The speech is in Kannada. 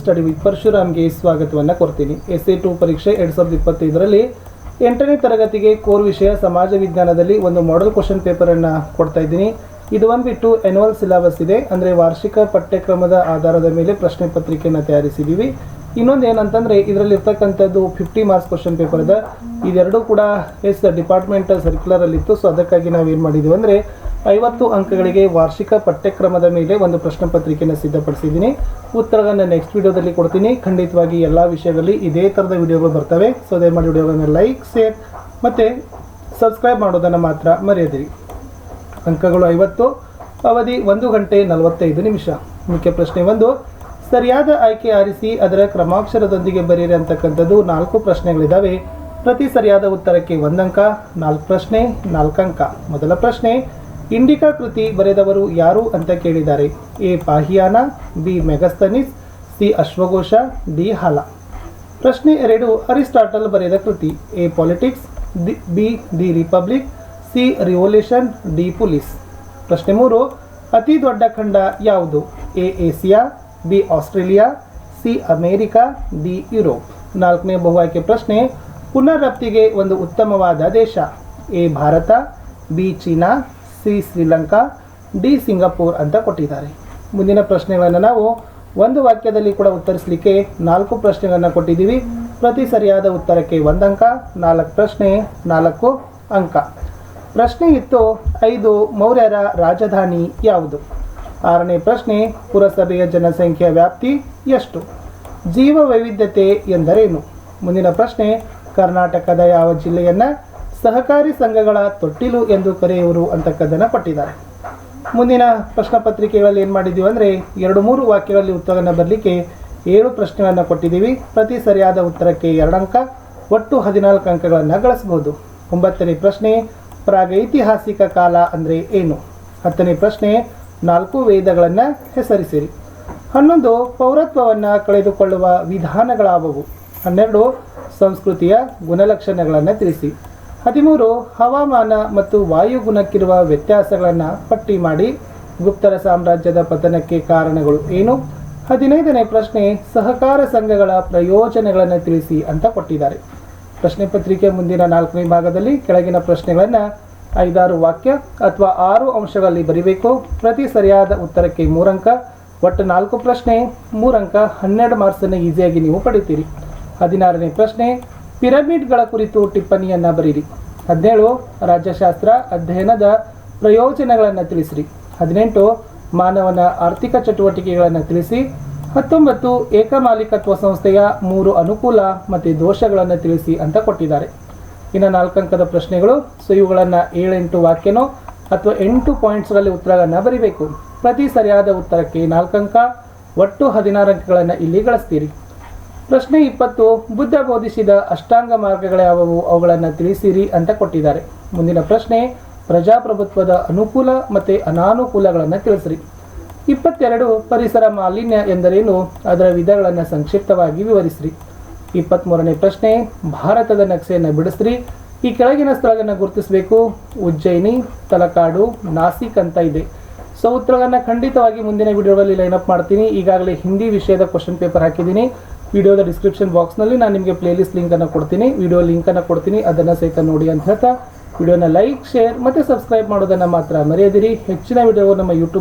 ಸ್ಟಡಿ ವಿತ್ ಪರಶುರಾಮ್ಗೆ ಸ್ವಾಗತವನ್ನು ಕೊಡ್ತೀನಿ. ಎಸ್ ಎ ಟು ಪರೀಕ್ಷೆ ಎರಡು ಸಾವಿರದ ಇಪ್ಪತ್ತೈದರಲ್ಲಿ ಎಂಟನೇ ತರಗತಿಗೆ ಕೋರ್ ವಿಷಯ ಸಮಾಜ ವಿಜ್ಞಾನದಲ್ಲಿ ಒಂದು ಮಾಡೆಲ್ ಕ್ವಶನ್ ಪೇಪರನ್ನು ಕೊಡ್ತಾ ಇದ್ದೀನಿ. ಇದು ಬಂದ್ಬಿಟ್ಟು ಎನ್ಯುವಲ್ ಸಿಲೆಬಸ್ ಇದೆ. ಅಂದರೆ ವಾರ್ಷಿಕ ಪಠ್ಯಕ್ರಮದ ಆಧಾರದ ಮೇಲೆ ಪ್ರಶ್ನೆ ಪತ್ರಿಕೆಯನ್ನು ತಯಾರಿಸಿದ್ದೀವಿ ಇನ್ನೊಂದು ಏನಂತಂದರೆ ಇದರಲ್ಲಿ ಇರ್ತಕ್ಕಂಥದ್ದು ಫಿಫ್ಟಿ ಮಾರ್ಕ್ಸ್ ಕ್ವಶನ್ ಪೇಪರ್ ಇದೆ ಇದೆರಡೂ ಕೂಡ ಎಸ್ ಡಿಪಾರ್ಟ್ಮೆಂಟ್ ಸರ್ಕ್ಯುಲರಲ್ಲಿತ್ತು ಸೊ ಅದಕ್ಕಾಗಿ ನಾವು ಏನು ಮಾಡಿದ್ದೀವಿ ಅಂದರೆ ಐವತ್ತು ಅಂಕಗಳಿಗೆ ವಾರ್ಷಿಕ ಪಠ್ಯಕ್ರಮದ ಮೇಲೆ ಒಂದು ಪ್ರಶ್ನೆ ಪತ್ರಿಕೆಯನ್ನು ಸಿದ್ಧಪಡಿಸಿದ್ದೀನಿ. ಉತ್ತರಗಳನ್ನು ನೆಕ್ಸ್ಟ್ ವಿಡಿಯೋದಲ್ಲಿ ಕೊಡ್ತೀನಿ. ಖಂಡಿತವಾಗಿ ಎಲ್ಲ ವಿಷಯದಲ್ಲಿ ಇದೇ ಥರದ ವಿಡಿಯೋಗಳು ಬರ್ತವೆ. ಸೊ ದಯಮಾಡಿ ವಿಡಿಯೋಗಳನ್ನು ಲೈಕ್ ಶೇರ್ ಮತ್ತು ಸಬ್ಸ್ಕ್ರೈಬ್ ಮಾಡೋದನ್ನು ಮಾತ್ರ ಮರೆಯದಿರಿ. ಅಂಕಗಳು ಐವತ್ತು, ಅವಧಿ ಒಂದು ಗಂಟೆ ನಲವತ್ತೈದು ನಿಮಿಷ. ಮುಖ್ಯ ಪ್ರಶ್ನೆ ಒಂದು, ಸರಿಯಾದ ಆಯ್ಕೆ ಆರಿಸಿ ಅದರ ಕ್ರಮಾಕ್ಷರದೊಂದಿಗೆ ಬರೆಯಿರಿ ಅಂತಕ್ಕಂಥದ್ದು ನಾಲ್ಕು ಪ್ರಶ್ನೆಗಳಿದ್ದಾವೆ ಪ್ರತಿ ಸರಿಯಾದ ಉತ್ತರಕ್ಕೆ ಒಂದಂಕ, ನಾಲ್ಕು ಪ್ರಶ್ನೆ ನಾಲ್ಕಂಕ ಮೊದಲ ಪ್ರಶ್ನೆ ಇಂಡಿಕಾ ಕೃತಿ ಬರೆದವರು ಯಾರು ಅಂತ ಕೇಳಿದ್ದಾರೆ. A. ಪಾಹಿಯಾನ, B. Megasthenes, C. ಅಶ್ವಘೋಷ, D. Hala. ಪ್ರಶ್ನೆ ಎರಡು, ಅರಿಸ್ಟಾಟಲ್ ಬರೆದ ಕೃತಿ. A. Politics, the B. The Republic, C. Revolution, D. ಪುಲಿಸ್. ಪ್ರಶ್ನೆ ಮೂರು, ಅತಿ ದೊಡ್ಡ ಖಂಡ ಯಾವುದು? A. Asia, B. Australia, C. America, D. Europe. ನಾಲ್ಕನೇ ಬಹು ಆಯ್ಕೆ ಪ್ರಶ್ನೆ ಪುನರಪ್ತಿಗೆ ಒಂದು ಉತ್ತಮವಾದ ದೇಶ. A. Bharata, B. China C Sri Lanka D Singapore ಅಂತ ಕೊಟ್ಟಿದ್ದಾರೆ. ಮುಂದಿನ ಪ್ರಶ್ನೆಗಳನ್ನು ನಾವು ಒಂದು ವಾಕ್ಯದಲ್ಲಿ ಕೂಡ ಉತ್ತರಿಸಲಿಕ್ಕೆ ನಾಲ್ಕು ಪ್ರಶ್ನೆಗಳನ್ನು ಕೊಟ್ಟಿದ್ದೀವಿ. ಪ್ರತಿ ಸರಿಯಾದ ಉತ್ತರಕ್ಕೆ ಒಂದಂಕ ನಾಲ್ಕು ಪ್ರಶ್ನೆ, ನಾಲ್ಕು ಅಂಕ. ಪ್ರಶ್ನೆ ಇತ್ತು, ಐದು ಮೌರ್ಯರ ರಾಜಧಾನಿ ಯಾವುದು? ಆರನೇ ಪ್ರಶ್ನೆ, ಪುರಸಭೆಯ ಜನಸಂಖ್ಯೆಯ ವ್ಯಾಪ್ತಿ ಎಷ್ಟು? ಜೀವ ವೈವಿಧ್ಯತೆ ಎಂದರೇನು? ಮುಂದಿನ ಪ್ರಶ್ನೆ, ಕರ್ನಾಟಕದ ಯಾವ ಜಿಲ್ಲೆಯನ್ನು ಸಹಕಾರಿ ಸಂಘಗಳ ತೊಟ್ಟಿಲು ಎಂದು ಕರೆಯುವರು ಅಂತಕ್ಕದ್ದನ್ನು ಕೊಟ್ಟಿದ್ದಾರೆ ಮುಂದಿನ ಪ್ರಶ್ನೆ ಪತ್ರಿಕೆಗಳಲ್ಲಿ ಏನು ಮಾಡಿದ್ದೀವಿ ಅಂದರೆ ಎರಡು ಮೂರು ವಾಕ್ಯಗಳಲ್ಲಿ ಉತ್ತರವನ್ನು ಬರಲಿಕ್ಕೆ ಏಳು ಪ್ರಶ್ನೆಗಳನ್ನು ಕೊಟ್ಟಿದ್ದೀವಿ. ಪ್ರತಿ ಸರಿಯಾದ ಉತ್ತರಕ್ಕೆ ಎರಡು ಅಂಕ, ಒಟ್ಟು ಹದಿನಾಲ್ಕು ಅಂಕಗಳನ್ನು ಗಳಿಸಬಹುದು. ಒಂಬತ್ತನೇ ಪ್ರಶ್ನೆ ಪ್ರಾಗೈತಿಹಾಸಿಕ ಕಾಲ ಅಂದರೆ ಏನು? ಹತ್ತನೇ ಪ್ರಶ್ನೆ, ನಾಲ್ಕು ವೇದಗಳನ್ನು ಹೆಸರಿಸಿರಿ. ಹನ್ನೊಂದು, ಪೌರತ್ವವನ್ನು ಕಳೆದುಕೊಳ್ಳುವ ವಿಧಾನಗಳಾವವು? ಹನ್ನೆರಡು, ಸಂಸ್ಕೃತಿಯ ಗುಣಲಕ್ಷಣಗಳನ್ನು ತಿಳಿಸಿ. ಹದಿಮೂರು ಹವಾಮಾನ ಮತ್ತು ವಾಯುಗುಣಕ್ಕಿರುವ ವ್ಯತ್ಯಾಸಗಳನ್ನು ಪಟ್ಟಿ ಮಾಡಿ ಗುಪ್ತರ ಸಾಮ್ರಾಜ್ಯದ ಪತನಕ್ಕೆ ಕಾರಣಗಳು ಏನು? ಹದಿನೈದನೇ ಪ್ರಶ್ನೆ, ಸಹಕಾರ ಸಂಘಗಳ ಪ್ರಯೋಜನಗಳನ್ನು ತಿಳಿಸಿ ಅಂತ ಕೊಟ್ಟಿದ್ದಾರೆ. ಪ್ರಶ್ನೆ ಪತ್ರಿಕೆ ಮುಂದಿನ ನಾಲ್ಕನೇ ಭಾಗದಲ್ಲಿ ಕೆಳಗಿನ ಪ್ರಶ್ನೆಗಳನ್ನು ಐದಾರು ವಾಕ್ಯ ಅಥವಾ ಆರು ಅಂಶಗಳಲ್ಲಿ ಬರೀಬೇಕು. ಪ್ರತಿ ಸರಿಯಾದ ಉತ್ತರಕ್ಕೆ ಮೂರಂಕ. ಒಟ್ಟು ನಾಲ್ಕು ಪ್ರಶ್ನೆ. ಮೂರಂಕ ಹನ್ನೆರಡು ಮಾರ್ಕ್ಸನ್ನು ಈಸಿಯಾಗಿ ನೀವು ಪಡಿತೀರಿ. ಹದಿನಾರನೇ ಪ್ರಶ್ನೆ ಪಿರಮಿಡ್ಗಳ ಕುರಿತು ಟಿಪ್ಪಣಿಯನ್ನು ಬರೀರಿ. ಹದಿನೇಳು, ರಾಜ್ಯಶಾಸ್ತ್ರ ಅಧ್ಯಯನದ ಪ್ರಯೋಜನಗಳನ್ನು ತಿಳಿಸಿರಿ. ಹದಿನೆಂಟು, ಮಾನವನ ಆರ್ಥಿಕ ಚಟುವಟಿಕೆಗಳನ್ನು ತಿಳಿಸಿ. ಹತ್ತೊಂಬತ್ತು, ಏಕಮಾಲಿಕತ್ವ ಸಂಸ್ಥೆಯ ಮೂರು ಅನುಕೂಲ ಮತ್ತು ದೋಷಗಳನ್ನು ತಿಳಿಸಿ ಅಂತ ಕೊಟ್ಟಿದ್ದಾರೆ. ಇನ್ನು ನಾಲ್ಕಂಕದ ಪ್ರಶ್ನೆಗಳು, ಸೊ ಇವುಗಳನ್ನು ಏಳೆಂಟು ವಾಕ್ಯನೋ ಅಥವಾ ಎಂಟು ಪಾಯಿಂಟ್ಸ್ಗಳಲ್ಲಿ ಉತ್ತರಗಳನ್ನು ಬರಿಬೇಕು. ಪ್ರತಿ ಸರಿಯಾದ ಉತ್ತರಕ್ಕೆ ನಾಲ್ಕಂಕ, ಒಟ್ಟು ಹದಿನಾರು ಅಂಕಗಳನ್ನು ಇಲ್ಲಿ ಗಳಿಸ್ತೀರಿ. ಪ್ರಶ್ನೆ ಇಪ್ಪತ್ತು, ಬುದ್ಧ ಬೋಧಿಸಿದ ಅಷ್ಟಾಂಗ ಮಾರ್ಗಗಳ್ಯಾವವು ಅವುಗಳನ್ನು ತಿಳಿಸಿರಿ ಅಂತ ಕೊಟ್ಟಿದ್ದಾರೆ. ಮುಂದಿನ ಪ್ರಶ್ನೆ, ಪ್ರಜಾಪ್ರಭುತ್ವದ ಅನುಕೂಲ ಮತ್ತು ಅನಾನುಕೂಲಗಳನ್ನು ತಿಳಿಸ್ರಿ. ಇಪ್ಪತ್ತೆರಡು, ಪರಿಸರ ಮಾಲಿನ್ಯ ಎಂದರೇನು? ಅದರ ವಿಧಗಳನ್ನು ಸಂಕ್ಷಿಪ್ತವಾಗಿ ವಿವರಿಸ್ರಿ. ಇಪ್ಪತ್ತ್ಮೂರನೇ ಪ್ರಶ್ನೆ, ಭಾರತದ ನಕ್ಷೆಯನ್ನು ಬಿಡಿಸ್ರಿ. ಈ ಕೆಳಗಿನ ಸ್ಥಳಗಳನ್ನು ಗುರುತಿಸಬೇಕು. ಉಜ್ಜಯಿನಿ, ತಲಕಾಡು, ನಾಸಿಕ್ ಅಂತ ಇದೆ. ಸೊ ಉತ್ತರಗಳನ್ನು ಖಂಡಿತವಾಗಿ ಮುಂದಿನ ವಿಡಿಯೋಗಳಲ್ಲಿ ಲೈನ್ ಅಪ್ ಮಾಡ್ತೀನಿ. ಈಗಾಗಲೇ ಹಿಂದಿ ವಿಷಯದ ಕ್ವಶನ್ ಪೇಪರ್ ಹಾಕಿದ್ದೀನಿ. ವಿಡಿಯೋದ ಡಿಸ್ಕ್ರಿಪ್ಷನ್ ಬಾಕ್ಸ್ನಲ್ಲಿ ನಾನು ನಿಮಗೆ ಪ್ಲೇಲಿಸ್ಟ್ ಲಿಂಕನ್ನು ಕೊಡ್ತೀನಿ. ವಿಡಿಯೋ ಲಿಂಕನ್ನು ಕೊಡ್ತೀನಿ. ಅದನ್ನು ಸಹಿತ ನೋಡಿ ಅಂತ ಹೇಳ್ತಾ, ವಿಡಿಯೋನ ಲೈಕ್ ಶೇರ್ ಮತ್ತು ಸಬ್ಸ್ಕ್ರೈಬ್ ಮಾಡೋದನ್ನು ಮಾತ್ರ ಮರೆಯದಿರಿ. ಹೆಚ್ಚಿನ ವಿಡಿಯೋ ನಮ್ಮ ಯೂಟ್ಯೂಬ್